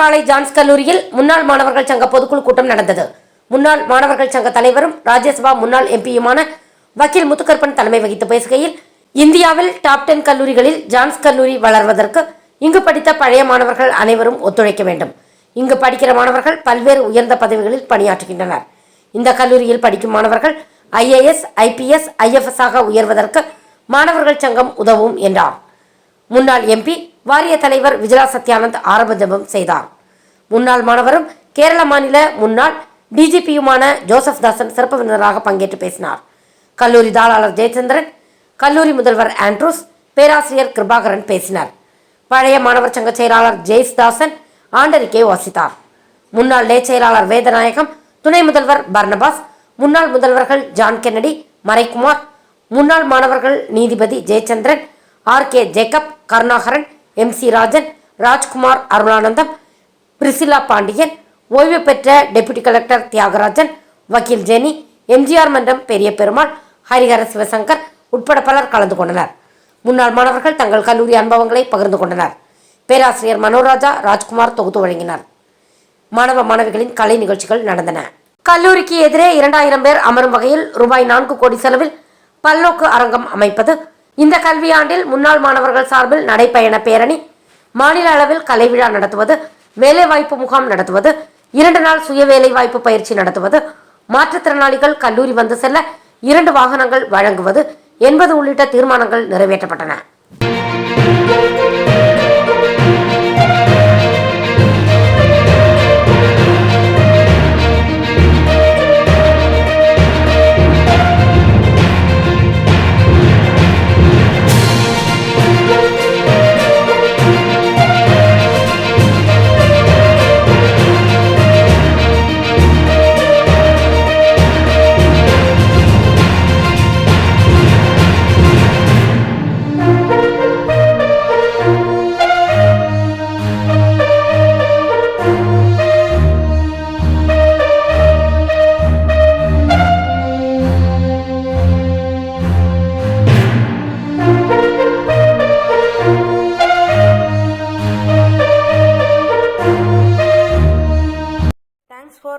ராஜேபாளை John's கல்லூரியில் முன்னாள் மாணவர்கள் சங்க பொதுக்குழு கூட்டம் நடந்தது. முன்னாள் மாணவர்கள் சங்க தலைவரும் ராஜ்யசபா முன்னாள் எம்பியுமான வக்கீல் முத்துக்கருப்பன் தலைமை வகித்து பேசுகையில் இந்தியாவில் டாப் டென் கல்லூரிகளில் ஜான்ஸ் கல்லூரி வளர்வதற்கு இங்கு படித்த பழைய மாணவர்கள் அனைவரும் ஒத்துழைக்க வேண்டும். இங்கு படிக்கிற மாணவர்கள் பல்வேறு உயர்ந்த பதவிகளில் பணியாற்றுகின்றனர். இந்த கல்லூரியில் படிக்கும் மாணவர்கள் ஐஏஎஸ் ஐபிஎஸ் ஐஎஃப்எஸ் ஆக உயர்வதற்கு மாணவர்கள் சங்கம் உதவும் என்றார். முன்னாள் எம்பி வாரிய தலைவர் விஜயா சத்யானந்த் ஆரம்ப ஜபம் செய்தார். முன்னாள் மாணவரும் கேரள மாநில முன்னாள் டிஜிபியுமான ஜோசப் தாசன் சிறப்பு விருந்தினராக பங்கேற்று பேசினார். கல்லூரி தாளாளர் ஜெயச்சந்திரன் கல்லூரி முதல்வர் ஆண்ட்ரூஸ் பேராசிரியர் கிருபாகரன் பேசினார். பழைய மாணவர் சங்க செயலாளர் ஜெய்ஸ்தாசன் ஆண்டறிக்கை வாசித்தார். முன்னாள் லே செயலாளர் வேதநாயகம் துணை முதல்வர் பர்னபாஸ் முன்னாள் முதல்வர்கள் ஜான் கென்னடி மறைக்குமார் முன்னாள் மாணவர்கள் நீதிபதி Jayachandran R K Jacob Karunakaran M C Rajan Rajkumar Arulanandam Priscilla Pandian ஓய்வு பெற்ற டெபுட்டி கலெக்டர் தியாகராஜன் வக்கீல் ஜெனி எம்ஜிஆர் மன்றம் பெரிய பெருமாள் ஹரிஹர சிவசங்கர் உட்பட பலர் கலந்து கொண்டனர். முன்னாள் மாணவர்கள் தங்கள் கல்லூரி அனுபவங்களை பகிர்ந்து கொண்டனர். பேராசிரியர் மனோராஜா ராஜ்குமார் தொகுத்து வழங்கினார். மாணவ மாணவிகளின் கலை நிகழ்ச்சிகள் நடந்தன. கல்லூரிக்கு எதிரே இரண்டாயிரம் பேர் அமரும் வகையில் ரூபாய் நான்கு கோடி செலவில் பல்லோக்கு அரங்கம் அமைப்பது இந்த கல்வியாண்டில் முன்னாள் மாணவர்கள் சார்பில் நடைப்பயண பேரணி மாநில அளவில் கலை விழா நடத்துவது வேலைவாய்ப்பு முகாம் நடத்துவது இரண்டு நாள் சுய வேலைவாய்ப்பு பயிற்சி நடத்துவது மாற்றுத்திறனாளிகள் கல்லூரி வந்து செல்ல இரண்டு வாகனங்கள் வழங்குவது என்பது உள்ளிட்ட தீர்மானங்கள் நிறைவேற்றப்பட்டன.